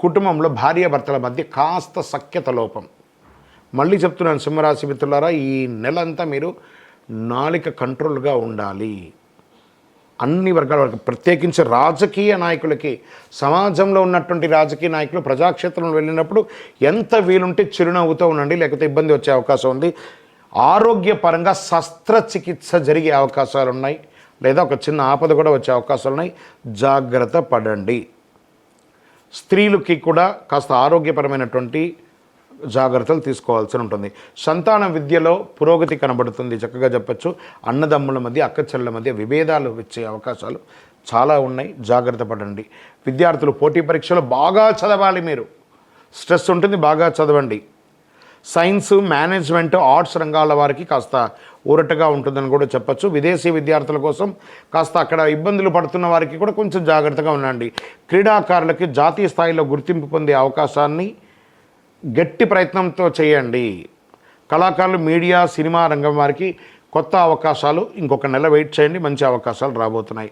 కుటుంబంలో భార్యాభర్తల మధ్య కాస్త సఖ్యత లోపం. మళ్ళీ చెప్తున్నాను సింహరాశి మిత్రులారా ఈ నెల అంతా మీరు నాలిక కంట్రోల్గా ఉండాలి. అన్ని వర్గాల వరకు ప్రత్యేకించి రాజకీయ నాయకులకి సమాజంలో ఉన్నటువంటి రాజకీయ నాయకులు ప్రజాక్షేత్రంలో వెళ్ళినప్పుడు ఎంత వీలుంటే చిరునవ్వుతో ఉండండి లేకపోతే ఇబ్బంది వచ్చే అవకాశం ఉంది. ఆరోగ్యపరంగా శస్త్రచికిత్స జరిగే అవకాశాలు ఉన్నాయి లేదా ఒక చిన్న ఆపద కూడా వచ్చే అవకాశాలు ఉన్నాయి జాగ్రత్త పడండి. స్త్రీలకి కూడా కాస్త ఆరోగ్యపరమైనటువంటి జాగ్రత్తలు తీసుకోవాల్సి ఉంటుంది. సంతాన విద్యలో పురోగతి కనబడుతుంది చక్కగా చెప్పచ్చు. అన్నదమ్ముల మధ్య అక్కచెల్లెల మధ్య విభేదాలు వచ్చే అవకాశాలు చాలా ఉన్నాయి. జాగ్రత్త పడండి. విద్యార్థులు పోటీ పరీక్షలు బాగా చదవాలి మీరు. స్ట్రెస్ ఉంటుంది బాగా చదవండి. సైన్స్ మేనేజ్మెంట్ ఆర్ట్స్ రంగాల వారికి కాస్త ఊరటగా ఉంటుందని కూడా చెప్పచ్చు. విదేశీ విద్యార్థుల కోసం కాస్త అక్కడ ఇబ్బందులు పడుతున్న వారికి కూడా కొంచెం జాగ్రత్తగా ఉండండి. క్రీడాకారులకి జాతీయ స్థాయిలో గుర్తింపు పొందే అవకాశాన్ని గట్టి ప్రయత్నంతో చేయండి. కళాకారులు మీడియా సినిమా రంగం వారికి కొత్త అవకాశాలు ఇంకొక నెల వెయిట్ చేయండి. మంచి అవకాశాలు రాబోతున్నాయి.